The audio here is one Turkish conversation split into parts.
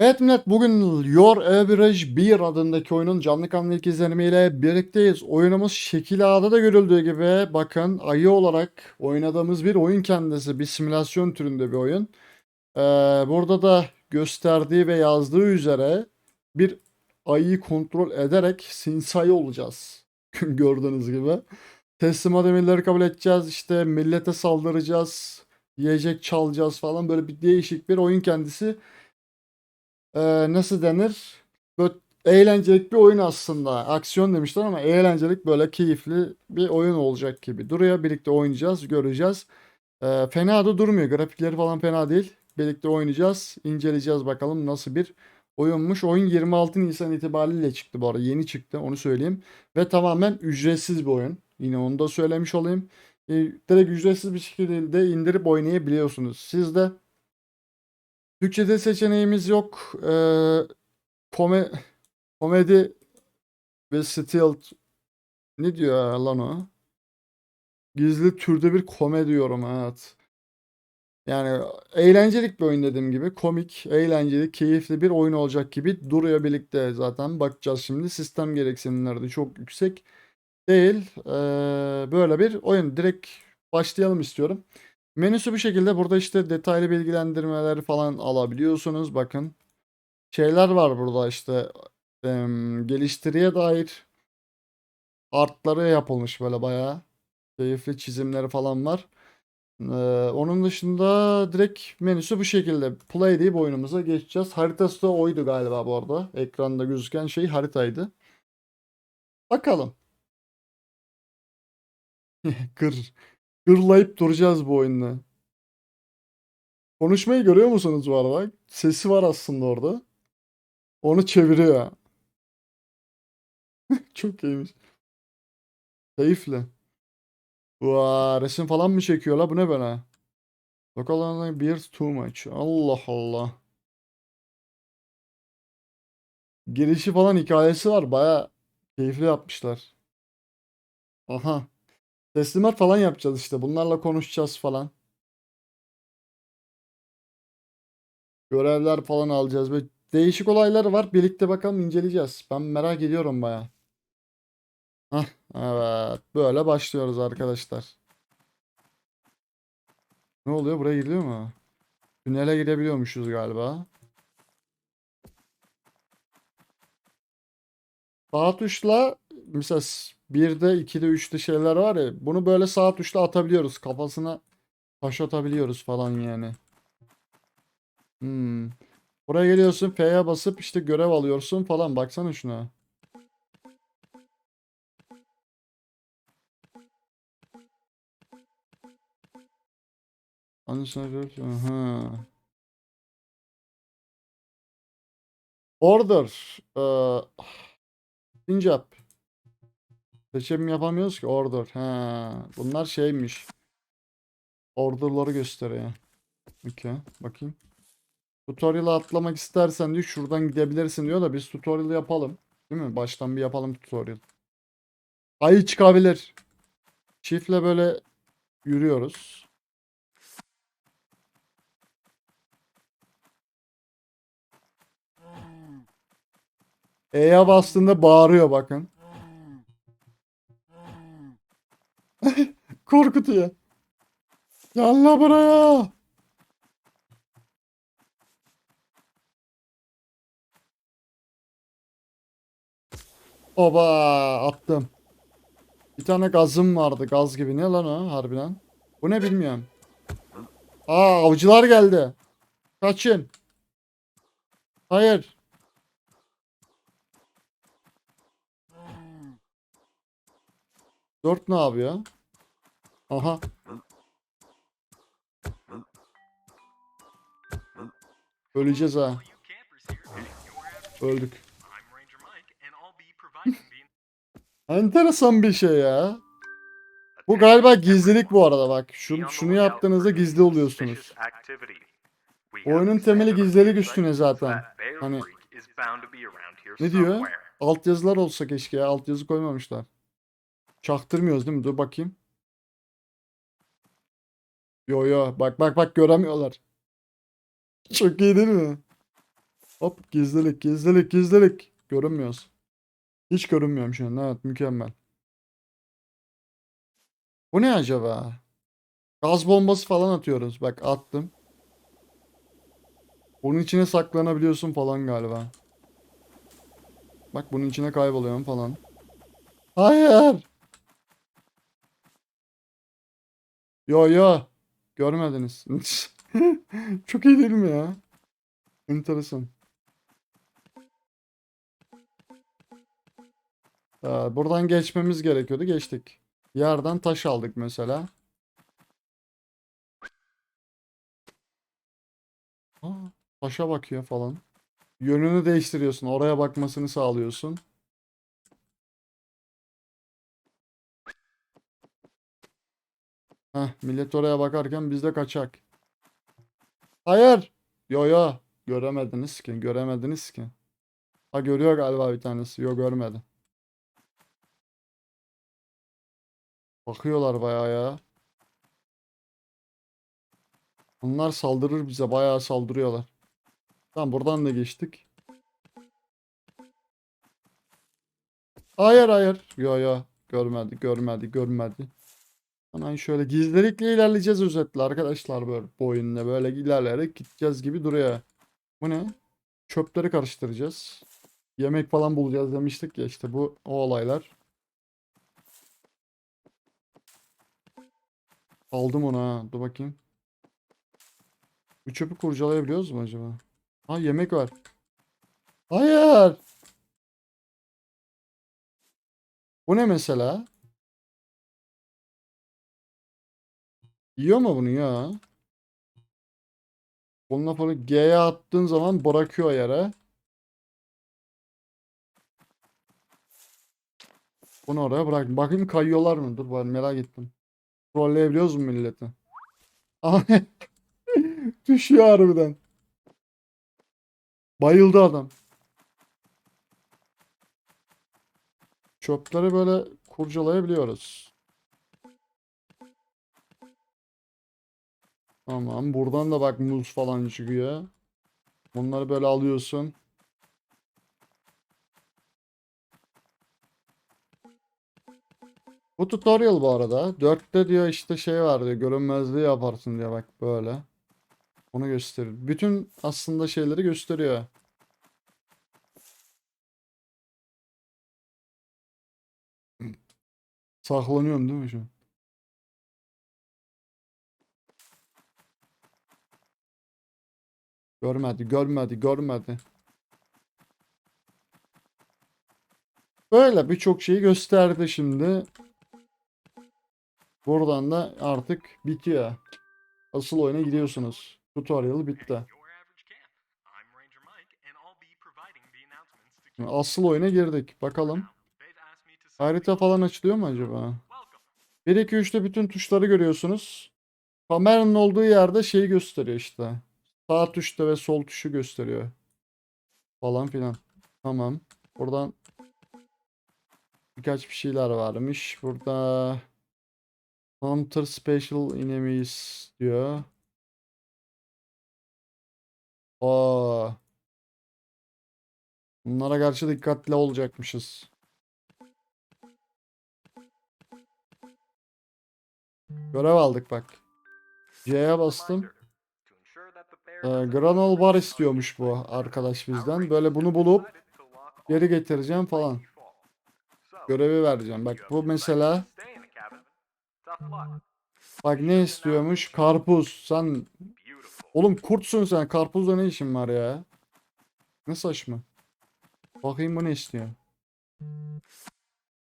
Evet millet bugün Your Average 1 adındaki oyunun canlı kanlı ilk izlenimiyle birlikteyiz. Oyunumuz şekil A'da da görüldüğü gibi bakın ayı olarak oynadığımız bir oyun kendisi. Bir simülasyon türünde bir oyun. Ee, burada da gösterdiği ve yazdığı üzere bir ayıyı kontrol ederek sinsayı olacağız. Gördüğünüz gibi. Teslimat emirleri kabul edeceğiz. İşte millete saldıracağız. Yiyecek çalacağız falan. Böyle bir değişik bir oyun kendisi e, nasıl denir? Böyle eğlencelik bir oyun aslında. Aksiyon demişler ama eğlencelik böyle keyifli bir oyun olacak gibi duruyor. Birlikte oynayacağız, göreceğiz. E, fena da durmuyor. Grafikleri falan fena değil. Birlikte oynayacağız, inceleyeceğiz bakalım nasıl bir oyunmuş. Oyun 26 Nisan itibariyle çıktı bu arada. Yeni çıktı onu söyleyeyim. Ve tamamen ücretsiz bir oyun. Yine onu da söylemiş olayım. E, direkt ücretsiz bir şekilde indirip oynayabiliyorsunuz. Siz de Türkçe'de seçeneğimiz yok. Ee, kome komedi ve stealth ne diyor lan o? Gizli türde bir komedi diyorum evet. Yani eğlencelik bir oyun dediğim gibi. Komik, eğlenceli, keyifli bir oyun olacak gibi duruyor birlikte zaten. Bakacağız şimdi. Sistem gereksinimleri de çok yüksek değil. Ee, böyle bir oyun. Direkt başlayalım istiyorum. Menüsü bu şekilde. Burada işte detaylı bilgilendirmeleri falan alabiliyorsunuz. Bakın. Şeyler var burada işte. geliştiriye dair artları yapılmış böyle bayağı. Keyifli çizimleri falan var. Ee, onun dışında direkt menüsü bu şekilde. Play deyip oyunumuza geçeceğiz. Haritası da oydu galiba bu arada. Ekranda gözüken şey haritaydı. Bakalım. Gır. Gırlayıp duracağız bu oyunda. Konuşmayı görüyor musunuz bu arada? Sesi var aslında orada. Onu çeviriyor. Çok iyiymiş. Keyifli. Vaa resim falan mı çekiyor la? Bu ne böyle? Local online beers too much. Allah Allah. Girişi falan hikayesi var. Baya keyifli yapmışlar. Aha. Teslimat falan yapacağız işte. Bunlarla konuşacağız falan. Görevler falan alacağız. Böyle değişik olaylar var. Birlikte bakalım inceleyeceğiz. Ben merak ediyorum baya. Hah, evet. Böyle başlıyoruz arkadaşlar. Ne oluyor? Buraya giriliyor mu? Tünele girebiliyormuşuz galiba. Sağ tuşla mesela 1'de, 2'de, 3'te şeyler var ya. Bunu böyle sağ tuşla atabiliyoruz. Kafasına taş atabiliyoruz falan yani. Hmm. Buraya geliyorsun F'ye basıp işte görev alıyorsun falan. Baksana şuna. Aha. Order. Ee, Sincap. Seçim yapamıyoruz ki order. Ha, bunlar şeymiş. Order'ları gösteriyor. Okey, bakayım. Tutorial'ı atlamak istersen diyor şuradan gidebilirsin diyor da biz tutorial yapalım. Değil mi? Baştan bir yapalım tutorial. Ayı çıkabilir. Çiftle böyle yürüyoruz. E'ye bastığında bağırıyor bakın. Korkutuyor. Gel la buraya. Oba attım. Bir tane gazım vardı. Gaz gibi. Ne lan o harbiden? Bu ne bilmiyorum. Aa avcılar geldi. Kaçın. Hayır. Dört ne yapıyor? Aha. Öleceğiz ha. Öldük. Enteresan bir şey ya. Bu galiba gizlilik bu arada bak. Şunu, şunu yaptığınızda gizli oluyorsunuz. Oyunun temeli gizlilik üstüne zaten. Hani ne diyor? Alt yazılar olsa keşke ya. Alt yazı koymamışlar. Çaktırmıyoruz değil mi? Dur bakayım. Yo yo. Bak bak bak göremiyorlar. Çok iyi değil mi? Hop gizlilik gizlilik gizlilik. Görünmüyoruz. Hiç görünmüyorum şu an. Evet mükemmel. Bu ne acaba? Gaz bombası falan atıyoruz. Bak attım. Bunun içine saklanabiliyorsun falan galiba. Bak bunun içine kayboluyorum falan. Hayır. Yo yo. Görmediniz. Çok iyi değil mi ya? Enteresan. Ee, buradan geçmemiz gerekiyordu. Geçtik. Yerden taş aldık mesela. Aa, taşa bakıyor falan. Yönünü değiştiriyorsun. Oraya bakmasını sağlıyorsun. Heh, millet oraya bakarken biz de kaçak. Hayır. Yo yo. Göremediniz ki. Göremediniz ki. Ha görüyor galiba bir tanesi. Yo görmedi. Bakıyorlar bayağı ya. Bunlar saldırır bize. Bayağı saldırıyorlar. Tamam buradan da geçtik. Hayır hayır. Yo yo. Görmedi görmedi görmedi. Hemen şöyle gizlilikle ilerleyeceğiz özetle arkadaşlar böyle bu oyunda böyle ilerleyerek gideceğiz gibi duruyor. Bu ne? Çöpleri karıştıracağız. Yemek falan bulacağız demiştik ya işte bu o olaylar. Aldım onu ha. Dur bakayım. Bu çöpü kurcalayabiliyoruz mu acaba? Ha yemek var. Hayır. Bu ne mesela? Yiyor mu bunu ya? Bununla falan G'ye attığın zaman bırakıyor yere. Bunu oraya bırak. Bakayım kayıyorlar mı? Dur ben merak ettim. Trolleyebiliyoruz mu milleti? Düşüyor harbiden. Bayıldı adam. Çöpleri böyle kurcalayabiliyoruz. Tamam. Buradan da bak muz falan çıkıyor. Bunları böyle alıyorsun. Bu tutorial bu arada. 4'te diyor işte şey var diyor. Görünmezliği yaparsın diyor bak böyle. Onu gösterir. Bütün aslında şeyleri gösteriyor. Saklanıyorum değil mi şu an? Görmedi, görmedi, görmedi. Böyle birçok şeyi gösterdi şimdi. Buradan da artık bitiyor. Asıl oyuna gidiyorsunuz. Tutorial bitti. Asıl oyuna girdik. Bakalım. Harita falan açılıyor mu acaba? Welcome. 1 2 3'te bütün tuşları görüyorsunuz. Kameranın olduğu yerde şeyi gösteriyor işte. Sağ tuşta ve sol tuşu gösteriyor. Falan filan. Tamam. Buradan birkaç bir şeyler varmış. Burada Hunter Special Enemies diyor. Aa. Bunlara karşı dikkatli olacakmışız. Görev aldık bak. C'ye bastım. Reminder, to ensure that the bear Ee, Granol bar istiyormuş bu arkadaş bizden. Böyle bunu bulup geri getireceğim falan. Görevi vereceğim. Bak bu mesela bak ne istiyormuş? Karpuz. Sen oğlum kurtsun sen. Karpuzla ne işin var ya? Ne saçma. Bakayım bu ne istiyor?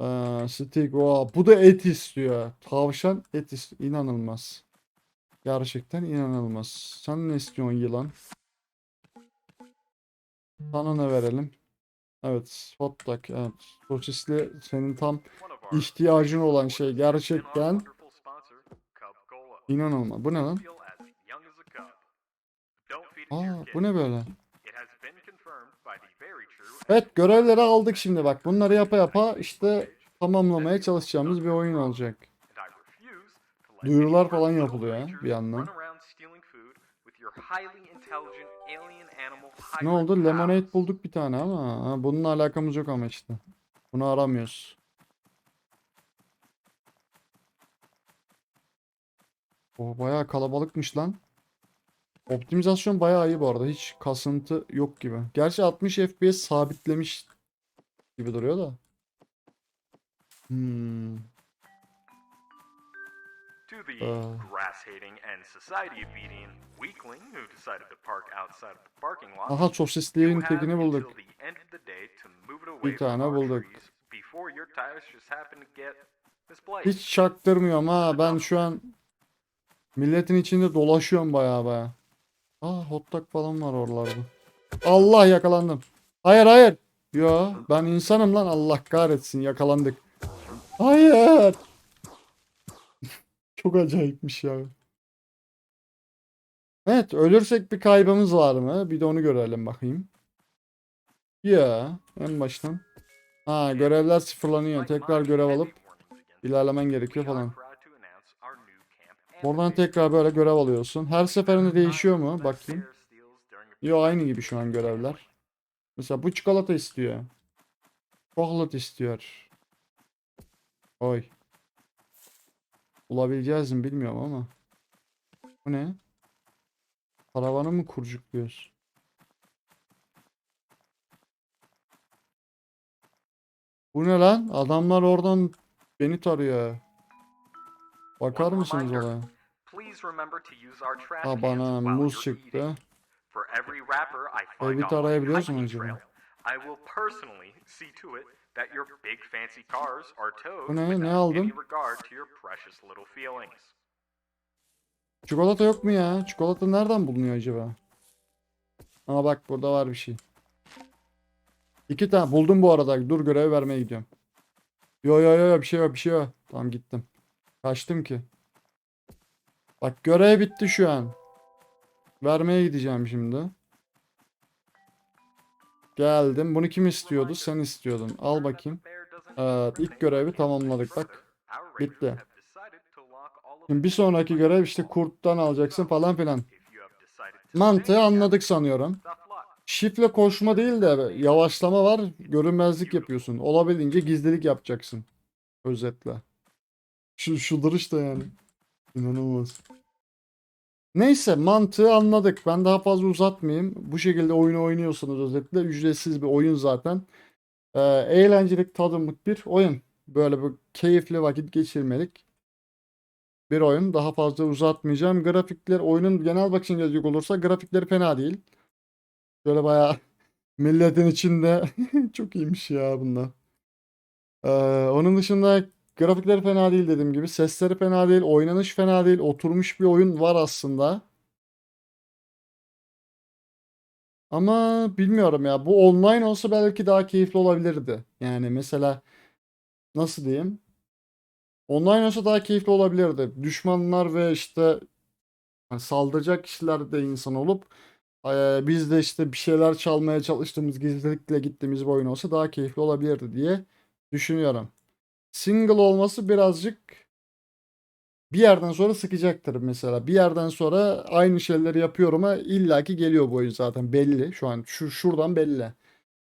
Ee, steak. Oo, bu da et istiyor. Tavşan et istiyor. İnanılmaz. Gerçekten inanılmaz. Sen ne istiyorsun yılan? Sana ne verelim? Evet, hot dog. Evet. Sosisli senin tam ihtiyacın olan şey gerçekten inanılmaz. Bu ne lan? Aa, bu ne böyle? Evet, görevleri aldık şimdi bak. Bunları yapa yapa işte tamamlamaya çalışacağımız bir oyun olacak. and I refuse to let Duyurular falan yapılıyor rangers bir yandan. Ne oldu? Lemonade bulduk bir tane ama ha, bununla alakamız yok ama işte. Bunu aramıyoruz. O bayağı kalabalıkmış lan. Optimizasyon bayağı iyi bu arada. Hiç kasıntı yok gibi. Gerçi 60 FPS sabitlemiş gibi duruyor da. Hmm. The Uh. grass-hating and society-beating weakling who decided to park outside of the parking lot, Aha you sosisliğin have tekini bulduk. Bir tane bulduk. Hiç çaktırmıyorum ha. Ben şu an milletin içinde dolaşıyorum bayağı bayağı. Aa hot dog falan var oralarda. Allah yakalandım. Hayır hayır. Yo ben insanım lan Allah kahretsin yakalandık. Hayır. Çok acayipmiş ya. Evet ölürsek bir kaybımız var mı? Bir de onu görelim bakayım. Ya en baştan. Ha görevler sıfırlanıyor. Tekrar görev alıp ilerlemen gerekiyor falan. Oradan tekrar böyle görev alıyorsun. Her seferinde değişiyor mu? Bakayım. Yo aynı gibi şu an görevler. Mesela bu çikolata istiyor. Chocolate istiyor. Oy. Bulabileceğiz mi bilmiyorum ama. Bu ne? Karavanı mı kurcukluyoruz? Bu ne lan? Adamlar oradan beni tarıyor. Bakar mısınız trash Ha bana muz çıktı. Evi tarayabiliyoruz mu acaba? trail, I will personally see to it that your big fancy cars are towed ne? Ne aldın? any regard to your precious little feelings. Çikolata yok mu ya? Çikolata nereden bulunuyor acaba? Ama bak burada var bir şey. İki tane buldum bu arada. Dur görev vermeye gidiyorum. Yo yo yo yo, bir şey yok bir şey yok. Tamam gittim. Kaçtım ki. Bak görev bitti şu an. Vermeye gideceğim şimdi. Geldim. Bunu kim istiyordu? Sen istiyordun. Al bakayım. Evet ilk görevi tamamladık bak. Bitti. Şimdi bir sonraki görev işte kurttan alacaksın falan filan. Mantığı anladık sanıyorum. Şifle koşma değil de yavaşlama var. Görünmezlik yapıyorsun. Olabildiğince gizlilik yapacaksın. Özetle. Şu, şu duruş da yani. İnanılmaz. Neyse mantığı anladık. Ben daha fazla uzatmayayım. Bu şekilde oyunu oynuyorsunuz özetle. Ücretsiz bir oyun zaten. Ee, eğlencelik tadımlık bir oyun. Böyle bir keyifli vakit geçirmelik bir oyun. Daha fazla uzatmayacağım. Grafikler oyunun genel bakışına gelecek olursa grafikleri fena değil. Şöyle bayağı milletin içinde çok iyiymiş ya bunlar. Ee, onun dışında grafikleri fena değil dediğim gibi. Sesleri fena değil. Oynanış fena değil. Oturmuş bir oyun var aslında. Ama bilmiyorum ya. Bu online olsa belki daha keyifli olabilirdi. Yani mesela nasıl diyeyim? Online olsa daha keyifli olabilirdi. Düşmanlar ve işte hani saldıracak kişiler de insan olup eee, biz de işte bir şeyler çalmaya çalıştığımız gizlilikle gittiğimiz bir oyun olsa daha keyifli olabilirdi diye düşünüyorum. Single olması birazcık bir yerden sonra sıkacaktır mesela. Bir yerden sonra aynı şeyleri yapıyorum ama illaki geliyor bu oyun zaten belli. Şu an şu şuradan belli.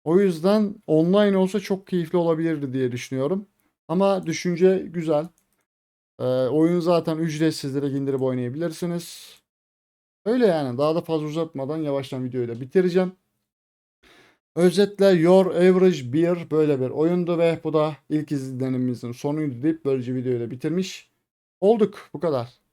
O yüzden online olsa çok keyifli olabilirdi diye düşünüyorum. Ama düşünce güzel. Ee, oyun zaten ücretsiz direkt indirip oynayabilirsiniz. Öyle yani. Daha da fazla uzatmadan yavaştan videoyu da bitireceğim. Özetle Your Average Beer böyle bir oyundu ve bu da ilk izlenimimizin sonuydu deyip böylece videoyu da bitirmiş olduk. Bu kadar.